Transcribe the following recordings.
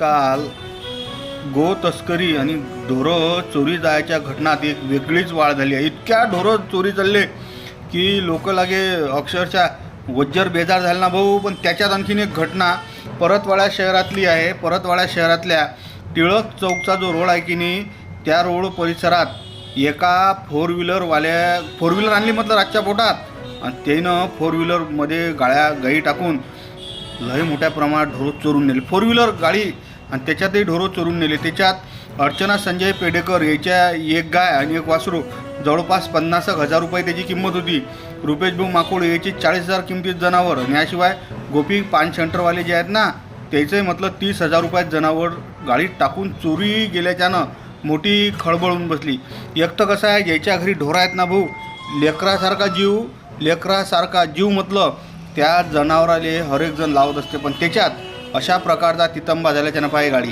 आजकाल गो तस्करी आणि ढोरं चोरी जायच्या घटनात एक वेगळीच वाढ झाली आहे. इतक्या ढोरं चोरी चालले की लोक लागे अक्षरशः वज्जर बेजार झाले ना भाऊ. पण त्याच्यात आणखीन एक घटना परतवाडा शहरातली आहे. परतवाडा शहरातल्या टिळक चौकचा जो रोड आहे की नाही त्या रोड परिसरात एका फोर व्हीलरवाल्या फोर व्हीलर आणली म्हटलं रातच्या पोटात. आणि त्यानं फोर व्हीलरमध्ये गाळ्या गाई टाकून लय मोठ्या प्रमाणात ढोरं चोरून नेले. फोर व्हीलर गाडी आणि त्याच्यातही ढोरं चोरून नेले. त्याच्यात अर्चना संजय पेडेकर याच्या एक गाय आणि एक वासरू जवळपास पन्नास एक हजार रुपये त्याची किंमत होती. रुपेश भाऊ माकोड याची चाळीस हजार किमतीत जनावर आणि याशिवाय गोपी पान सेंटरवाले जे आहेत ना त्याचंही म्हटलं तीस हजार रुपयात जनावर गाडीत टाकून चोरी गेल्याच्यानं मोठी खळबळून बसली. एक तर कसं आहे ज्याच्या घरी ढोरं आहेत ना भाऊ. लेकरासारखा जीव लेकरासारखा जीव म्हटलं त्या जनावराले हरेक जण लावत असते पण त्याच्यात अशा प्रकारचा तितंबा झाल्याच्यानं पाहिजे गाडी.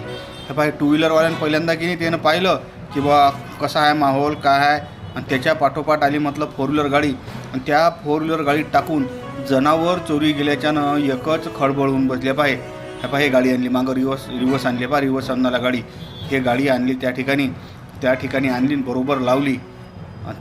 हे पाहि टू व्हीलरवाल्यानं पहिल्यांदा की नाही त्यानं पाहिलं की बा कसा आहे माहोल काय आहे? आणि त्याच्या पाठोपाठ आली म्हटलं फोर व्हीलर गाडी. आणि त्या फोर व्हीलर गाडीत टाकून जनावर चोरी गेल्याच्यानं एकच खळबळ होऊन बसले. पाहिजे हे पाहिजे गाडी आणली. मागं रिवर्स रिवर्स आणली. पा रिवर्स आणणारा गाडी. हे गाडी आणली त्या ठिकाणी. त्या ठिकाणी आणली आणि बरोबर लावली.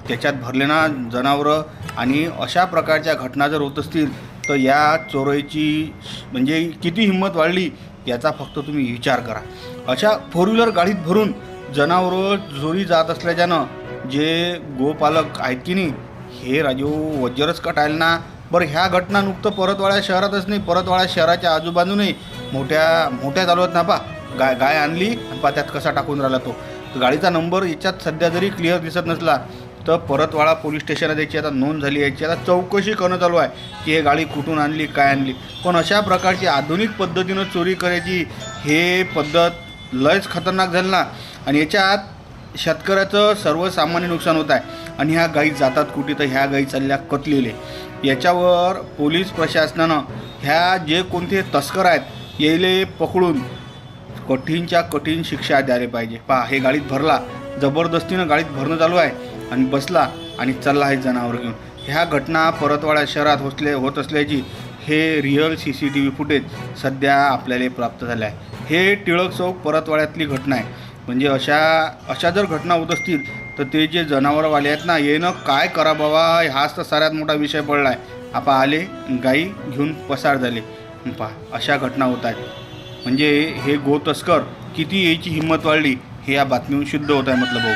त्याच्यात भरले ना जनावरं. आणि अशा प्रकारच्या घटना जर होत असतील तर या चोरीची म्हणजे किती हिंमत वाढली याचा फक्त तुम्ही विचार करा. अशा फोर व्हीलर गाडीत भरून जनावरं चोरी जात असल्याच्यानं जे गोपालक आहेत की नाही हे राजू वज्रच कटायला ना. बरं ह्या घटना नुकतं परतवाड्या शहरातच नाही परतवाड्या शहराच्या आजूबाजूनही मोठ्या मोठ्या चालू आहेत ना पा. गाय गाय आणली आणि पा त्यात कसा टाकून राहिला तो. गाडीचा नंबर याच्यात सध्या जरी क्लिअर दिसत नसला तर परतवाडा पोलीस स्टेशनात याची आता नोंद झाली याची. आता चौकशी करणं चालू आहे की हे गाडी कुठून आणली काय आणली. पण अशा प्रकारची आधुनिक पद्धतीनं चोरी करायची हे पद्धत लयच खतरनाक झाली ना. आणि याच्यात शेतकऱ्याचं सर्वसामान्य नुकसान होत आहे. आणि ह्या गाई जातात कुठे तर ह्या गाई चालल्या कतलेले. याच्यावर पोलीस प्रशासनानं ह्या जे कोणते तस्कर आहेत यायले पकडून कठीणच्या कठीण शिक्षा द्यायला पाहिजे. पहा हे गाडीत भरला. जबरदस्तीनं गाडीत भरणं चालू आहे. आणि बसला आणि चालला आहे जनावर घेऊन. ह्या घटना परतवाडा शहरात होसले होत असल्याची हे real C C T V footage सध्या आपल्याला प्राप्त झालं आहे हे टिळक चौक परतवाड्यातली घटना आहे. म्हणजे अशा अशा जर घटना होत असतील तर ते जे जनावरवाले आहेत ना येणं काय करा बाबा हाच तर सगळ्यात मोठा विषय पडला आहे आपा आले गाई घेऊन पसार झाले. पहा अशा घटना होत आहेत. म्हणजे हे गो तस्कर किती याची हिंमत वाढली हे या बातमीहून शुद्ध होत आहे म्हटलं भाऊ.